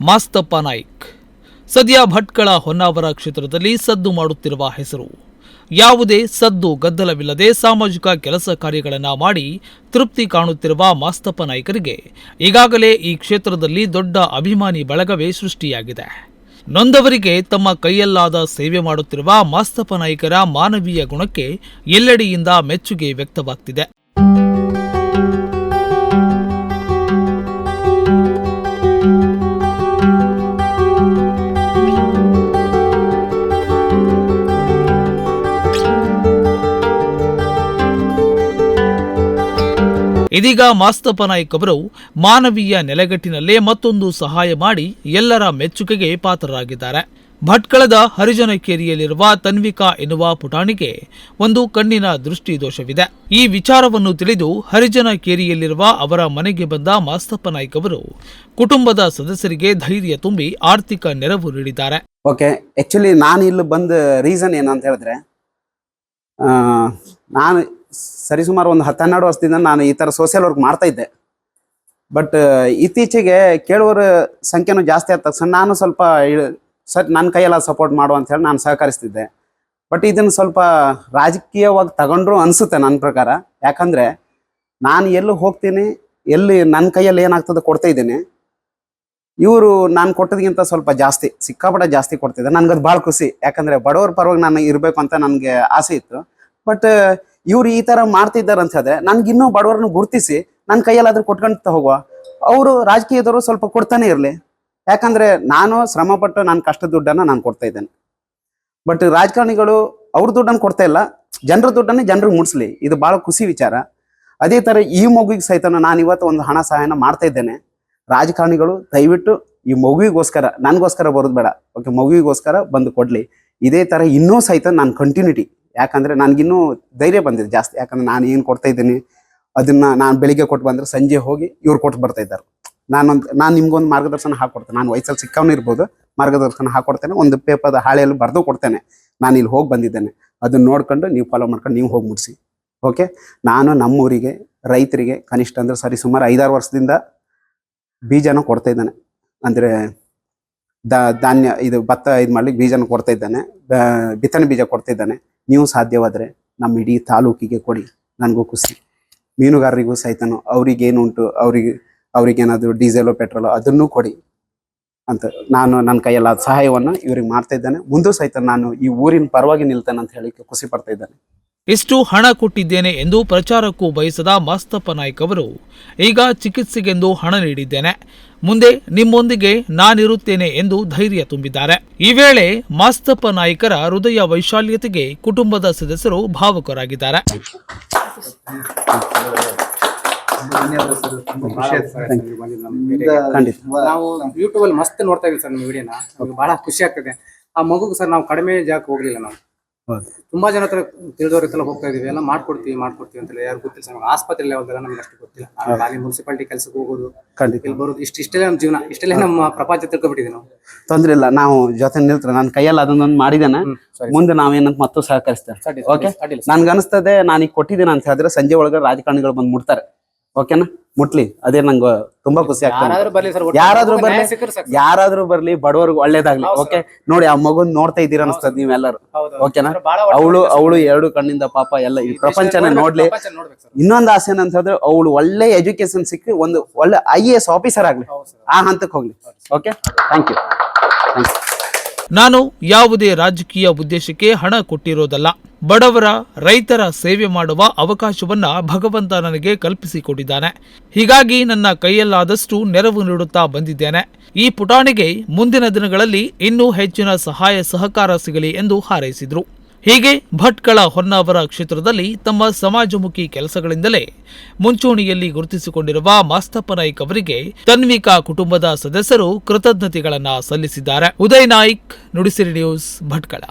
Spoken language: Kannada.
ಮಾಸ್ತಪ್ಪ ನಾಯ್ಕ್. ಸದ್ಯ ಭಟ್ಕಳ ಹೊನ್ನಾವರ ಕ್ಷೇತ್ರದಲ್ಲಿ ಸದ್ದು ಮಾಡುತ್ತಿರುವ ಹೆಸರು. ಯಾವುದೇ ಸದ್ದು ಗದ್ದಲವಿಲ್ಲದೆ ಸಾಮಾಜಿಕ ಕೆಲಸ ಕಾರ್ಯಗಳನ್ನು ಮಾಡಿ ತೃಪ್ತಿ ಕಾಣುತ್ತಿರುವ ಮಾಸ್ತಪ್ಪ ನಾಯ್ಕರಿಗೆ ಈಗಾಗಲೇ ಈ ಕ್ಷೇತ್ರದಲ್ಲಿ ದೊಡ್ಡ ಅಭಿಮಾನಿ ಬಳಗವೇ ಸೃಷ್ಟಿಯಾಗಿದೆ. ನೊಂದವರಿಗೆ ತಮ್ಮ ಕೈಯಲ್ಲಾದ ಸೇವೆ ಮಾಡುತ್ತಿರುವ ಮಾಸ್ತಪ್ಪ ನಾಯ್ಕರ ಮಾನವೀಯ ಗುಣಕ್ಕೆ ಎಲ್ಲೆಡೆಯಿಂದ ಮೆಚ್ಚುಗೆ ವ್ಯಕ್ತವಾಗ್ತಿದೆ. ಇದೀಗ ಮಾಸ್ತಪ್ಪ ನಾಯ್ಕ್ ಅವರು ಮಾನವೀಯ ನೆಲೆಗಟ್ಟಿನಲ್ಲೇ ಮತ್ತೊಂದು ಸಹಾಯ ಮಾಡಿ ಎಲ್ಲರ ಮೆಚ್ಚುಗೆಗೆ ಪಾತ್ರರಾಗಿದ್ದಾರೆ. ಭಟ್ಕಳದ ಹರಿಜನ ಕೇರಿಯಲ್ಲಿರುವ ತನ್ವಿಕಾ ಎನ್ನುವ ಪುಟಾಣಿಗೆ ಒಂದು ಕಣ್ಣಿನ ದೃಷ್ಟಿ ದೋಷವಿದೆ ಈ ವಿಚಾರವನ್ನು ತಿಳಿದು ಹರಿಜನ ಕೇರಿಯಲ್ಲಿರುವ ಅವರ ಮನೆಗೆ ಬಂದ ಮಾಸ್ತಪ್ಪ ನಾಯ್ಕ ಅವರು ಕುಟುಂಬದ ಸದಸ್ಯರಿಗೆ ಧೈರ್ಯ ತುಂಬಿ ಆರ್ಥಿಕ ನೆರವು ನೀಡಿದ್ದಾರೆ. ಓಕೆ ಆ್ಯಕ್ಚುಲಿ ನಾನು ಇಲ್ಲಿ ಬಂದ ರೀಸನ್ ಏನಂತ ಹೇಳಿದ್ರೆ ನಾನು ಸರಿಸುಮಾರು ಒಂದು ಹತ್ತು ಹನ್ನೆರಡು ವರ್ಷದಿಂದ ನಾನು ಈ ಥರ ಸೋಷಿಯಲ್ ವರ್ಕ್ ಮಾಡ್ತಾ ಇದ್ದೆ. ಬಟ್ ಇತ್ತೀಚೆಗೆ ಕೇಳುವರ ಸಂಖ್ಯೆನೂ ಜಾಸ್ತಿ ಆದ ತಕ್ಷಣ ನಾನು ಸ್ವಲ್ಪ ಸರ್, ನನ್ನ ಕೈಯೆಲ್ಲ ಸಪೋರ್ಟ್ ಮಾಡು ಅಂತ ಹೇಳಿ ನಾನು ಸಹಕರಿಸ್ತಿದ್ದೆ. ಬಟ್ ಇದನ್ನು ಸ್ವಲ್ಪ ರಾಜಕೀಯವಾಗಿ ತಗೊಂಡ್ರು ಅನಿಸುತ್ತೆ ನನ್ನ ಪ್ರಕಾರ. ಯಾಕಂದರೆ ನಾನು ಎಲ್ಲಿ ಹೋಗ್ತೀನಿ, ಎಲ್ಲಿ ನನ್ನ ಕೈಯಲ್ಲಿ ಏನಾಗ್ತದೆ ಕೊಡ್ತಾ ಇದ್ದೀನಿ. ಇವರು ನಾನು ಕೊಟ್ಟದಕ್ಕಿಂತ ಸ್ವಲ್ಪ ಜಾಸ್ತಿ, ಸಿಕ್ಕಾಪಟ್ಟೆ ಜಾಸ್ತಿ ಕೊಡ್ತಿದ್ದೆ ನನಗದು ಭಾಳ ಖುಷಿ. ಯಾಕಂದರೆ ಬಡವರ ಪರವಾಗಿ ನಾನು ಇರಬೇಕು ಅಂತ ನನಗೆ ಆಸೆ ಇತ್ತು. ಬಟ್ ಇವ್ರು ಈ ತರ ಮಾಡ್ತಿದ್ದಾರೆ ಅಂತ ಹೇಳಿದ್ರೆ ನನ್ಗೆ ಇನ್ನೂ ಬಡವರನ್ನು ಗುರುತಿಸಿ ನನ್ನ ಕೈಯಲ್ಲಾದ್ರೂ ಕೊಟ್ಕೊಂತ ಹೋಗುವ. ಅವರು ರಾಜಕೀಯದವರು ಸ್ವಲ್ಪ ಕೊಡ್ತಾನೆ ಇರಲಿ. ಯಾಕಂದ್ರೆ ನಾನು ಶ್ರಮಪಟ್ಟು ನನ್ನ ಕಷ್ಟ ದುಡ್ಡನ್ನ ನಾನು ಕೊಡ್ತಾ ಇದ್ದೇನೆ. ಬಟ್ ರಾಜಕಾರಣಿಗಳು ಅವ್ರ ದುಡ್ಡನ್ನು ಕೊಡ್ತಾ ಇಲ್ಲ. ಜನರ ದುಡ್ಡನ್ನು ಜನರಿಗೆ ಮುಡಿಸ್ಲಿ. ಇದು ಬಹಳ ಖುಷಿ ವಿಚಾರ. ಅದೇ ತರ ಈ ಮಗುವಿಗೆ ಸಹಿತ ನಾನು ಇವತ್ತು ಒಂದು ಹಣ ಸಹಾಯನ ಮಾಡ್ತಾ ಇದ್ದೇನೆ. ರಾಜಕಾರಣಿಗಳು ದಯವಿಟ್ಟು ಈ ಮಗುವಿಗೋಸ್ಕರ, ನನಗೋಸ್ಕರ ಬರೋದು ಬೇಡ. ಓಕೆ ಮಗುವಿಗೋಸ್ಕರ ಬಂದು ಕೊಡ್ಲಿ. ಇದೇ ತರ ಇನ್ನೂ ಸಹಿತ ನಾನು ಕಂಟಿನ್ಯೂಟಿ ಯಾಕಂದ್ರೆ ನನಗಿನ್ನೂ ಧೈರ್ಯ ಬಂದಿದೆ ಜಾಸ್ತಿ. ಯಾಕಂದ್ರೆ ನಾನು ಏನು ಕೊಡ್ತಾ ಇದ್ದೀನಿ, ಅದನ್ನ ನಾನು ಬೆಳಿಗ್ಗೆ ಕೊಟ್ಟು ಬಂದ್ರೆ ಸಂಜೆ ಹೋಗಿ ಇವ್ರು ಕೊಟ್ಟು ಬರ್ತಾ ಇದ್ದಾರೆ. ನಾನೊಂದು ನಾನು ನಿಮ್ಗೊಂದು ಮಾರ್ಗದರ್ಶನ ಹಾಕೊಡ್ತೇನೆ. ನಾನು ವಯಸ್ಸಲ್ಲಿ ಸಿಕ್ಕವನು ಇರ್ಬೋದು, ಮಾರ್ಗದರ್ಶನ ಹಾಕೊಡ್ತೇನೆ. ಒಂದು ಪೇಪರ್ ಹಾಳೆಯಲ್ಲಿ ಬರೆದು ಕೊಡ್ತೇನೆ. ನಾನು ಇಲ್ಲಿ ಹೋಗಿ ಬಂದಿದ್ದೇನೆ. ಅದನ್ನ ನೋಡ್ಕೊಂಡು ನೀವು ಫಾಲೋ ಮಾಡ್ಕೊಂಡು ನೀವು ಹೋಗಿ ಮುಡಿಸಿ ಓಕೆ ನಾನು ನಮ್ಮೂರಿಗೆ, ರೈತರಿಗೆ, ಕನಿಷ್ಠ ಅಂದ್ರೆ ಸರಿ ಸುಮಾರು ಐದಾರು ವರ್ಷದಿಂದ ಬೀಜನ ಕೊಡ್ತಾ ಇದ್ದಾನೆ. ಅಂದ್ರೆ ದ ಧಾನ್ಯ ಇದು ಭತ್ತ ಇದು ಮಾಡ್ಲಿಕ್ಕೆ ಬೀಜನ ಕೊಡ್ತಾ ಇದ್ದಾನೆ. ಬಿತ್ತನೆ ಬೀಜ ಕೊಡ್ತಾ ಇದ್ದಾನೆ. ನೀವು ಸಾಧ್ಯವಾದರೆ ನಮ್ಮ ಇಡೀ ತಾಲೂಕಿಗೆ ಕೊಡಿ. ನನಗೂ ಖುಷಿ. ಮೀನುಗಾರರಿಗೂ ಸಹಿತನು ಅವ್ರಿಗೇನುಂಟು, ಅವ್ರಿಗೆ, ಅವ್ರಿಗೇನಾದರೂ ಡೀಸೆಲು, ಪೆಟ್ರೋಲು ಅದನ್ನು ಕೊಡಿ ಅಂತ ನಾನು ನನ್ನ ಕೈಯಲ್ಲ ಸಹಾಯವನ್ನು ಇವ್ರಿಗೆ ಮಾಡ್ತಾ ಇದ್ದೇನೆ. ಮುಂದೂ ಸಹಿತ ನಾನು ಈ ಊರಿನ ಪರವಾಗಿ ನಿಲ್ತಾನೆ ಅಂತ ಹೇಳಿ ಖುಷಿ ಪಡ್ತಾ ಇದ್ದೇನೆ. ಇಷ್ಟು ಹಣ ಕೊಟ್ಟಿದ್ದೇನೆ ಎಂದು ಪ್ರಚಾರಕ್ಕೂ ಬಯಸದ ಮಾಸ್ತಪ್ಪ ನಾಯ್ಕ ಅವರು ಈಗ ಚಿಕಿತ್ಸೆಗೆಂದು ಹಣ ನೀಡಿದ್ದೇನೆ. ಮುಂದೆ ನಿಮ್ಮೊಂದಿಗೆ ನಾನಿರುತ್ತೇನೆ ಎಂದು ಧೈರ್ಯ ತುಂಬಿದ್ದಾರೆ. ಈ ವೇಳೆ ಮಾಸ್ತಪ್ಪ ನಾಯಕರ ಹೃದಯ ವೈಶಾಲ್ಯತೆಗೆ ಕುಟುಂಬದ ಸದಸ್ಯರು ಭಾವುಕರಾಗಿದ್ದಾರೆ. ನಾವು ಯೂಟ್ಯೂಬ್ ಅಲ್ಲಿ ಮಸ್ತ್ ನೋಡ್ತಾ ಇದ್ದೀವಿ ಸರ್ ನಿಮ್ಮ ವಿಡಿಯೋನ. ಬಹಳ ಖುಷಿ ಆಗ್ತದೆ. ಆ ಮಗುಗೆ ಸರ್ ನಾವು ಕಡಿಮೆ ಜಾಗಕ್ಕೆ ಹೋಗ್ಲಿಲ್ಲ ನಾವು. ಹೌದು ತುಂಬಾ ಜನ ಹತ್ರ ತಿಳಿದವ್ರ ಹತ್ರ ಹೋಗ್ತಾ ಇದೀವಿ ಎಲ್ಲ ಮಾಡ್ಕೊಡ್ತೀವಿ ಮಾಡ್ಕೊಡ್ತೀವಿ ಅಂತ ಯಾರು ಗೊತ್ತಿಲ್ಲ ನಮ್ಗೆ ಆಸ್ಪತ್ರೆ ಲೆವೆಲ್ ನಮ್ಗೆ ಅಷ್ಟು ಗೊತ್ತಿಲ್ಲ. ಅಲ್ಲಿ ಮುನ್ಸಿಪಾಲಿಟಿ ಕೆಲಸಕ್ಕೆ ಹೋಗೋದು ಇಲ್ಲಿ ಬರೋದು ಇಷ್ಟ ಇಷ್ಟೇ ನಮ್ಮ ಜೀವನ ಇಷ್ಟೆಲ್ಲ ನಮ್ಮ ಪ್ರಪಂಚ ತಿಳ್ಕೊಬಿಟ್ಟಿದ್ದೀವಿ ನಾವು. ತೊಂದ್ರೆ ಇಲ್ಲ. ನಾವು ಜೊತೆ ನಿಲ್ತಾರೆ ನನ್ನ ಕೈಯಲ್ಲಿ ಅದನ್ನೊಂದು ಮಾಡಿದ್ದೇನೆ. ಮುಂದೆ ನಾವೇನಂತ ಮತ್ತು ಸಹಕರಿಸ್ತೇವೆ ಓಕೆ ನನ್ಗೆ ಅನಿಸ್ತದೆ ನಾನು ಈಗ ಕೊಟ್ಟಿದ್ದೀನಿ ಅಂತ ಹೇಳಿದ್ರೆ ಸಂಜೆ ಒಳಗೆ ರಾಜಕಾರಣಿಗಳು ಬಂದು ಮುಟ್ತಾರೆ. ಓಕೆನಾ? ಮುಟ್ಲಿ. ಅದೇ ನಂಗೆ ತುಂಬಾ ಖುಷಿ ಆಗ್ತದೆ ಯಾರಾದ್ರೂ ಬರ್ಲಿ ಯಾರಾದ್ರೂ ಬರ್ಲಿ ಬಡವರ್ಗು ಒಳ್ಳೇದಾಗ್ಲಿ. ಓಕೆ? ನೋಡಿ ಆ ಮಗುನ್ ನೋಡ್ತಾ ಇದೀರ ಅನ್ಸ್ತದ ನೀವೆಲ್ಲರೂ. ಓಕೆನಾ? ಅವಳು ಅವಳು ಎರಡು ಕಣ್ಣಿಂದ ಪಾಪ ಎಲ್ಲ ಈ ಪ್ರಪಂಚನ ನೋಡ್ಲಿ. ಇನ್ನೊಂದು ಆಸೆ ಏನಂತ ಹೇಳಿದ್ರೆ ಅವಳು ಒಳ್ಳೆ ಎಜುಕೇಶನ್ ಸಿಕ್ಕಿ ಒಂದು ಒಳ್ಳೆ ಐ ಎ ಎಸ್ ಆಫೀಸರ್ ಆಗ್ಲಿ. ಆ ಹಂತಕ್ಕೆ ಹೋಗ್ಲಿ. ಓಕೆ? ಥ್ಯಾಂಕ್ ಯು ನಾನು ಯಾವುದೇ ರಾಜಕೀಯ ಉದ್ದೇಶಕ್ಕೆ ಹಣ ಕೊಟ್ಟಿರೋದಲ್ಲ. ಬಡವರ ರೈತರ ಸೇವೆ ಮಾಡುವ ಅವಕಾಶವನ್ನ ಭಗವಂತ ನನಗೆ ಕಲ್ಪಿಸಿಕೊಟ್ಟಿದ್ದಾನೆ. ಹೀಗಾಗಿ ನನ್ನ ಕೈಯಲ್ಲಾದಷ್ಟು ನೆರವು ನೀಡುತ್ತಾ ಬಂದಿದ್ದೇನೆ. ಈ ಪುಟಾಣಿಗೆ ಮುಂದಿನ ದಿನಗಳಲ್ಲಿ ಇನ್ನೂ ಹೆಚ್ಚಿನ ಸಹಾಯ ಸಹಕಾರ ಸಿಗಲಿ ಎಂದು ಹಾರೈಸಿದರು. ಹೀಗೆ ಭಟ್ಕಳ ಹೊನ್ನಾವರ ಕ್ಷೇತ್ರದಲ್ಲಿ ತಮ್ಮ ಸಮಾಜಮುಖಿ ಕೆಲಸಗಳಿಂದಲೇ ಮುಂಚೂಣಿಯಲ್ಲಿ ಗುರುತಿಸಿಕೊಂಡಿರುವ ಮಾಸ್ತಪ್ಪ ನಾಯ್ಕ್ ಅವರಿಗೆ ತನ್ವಿಕಾ ಕುಟುಂಬದ ಸದಸ್ಯರು ಕೃತಜ್ಞತೆಗಳನ್ನು ಸಲ್ಲಿಸಿದ್ದಾರೆ. ಉದಯ್ ನಾಯ್ಕ್, ನುಡಿಸಿರಿ ನ್ಯೂಸ್ ಭಟ್ಕಳ.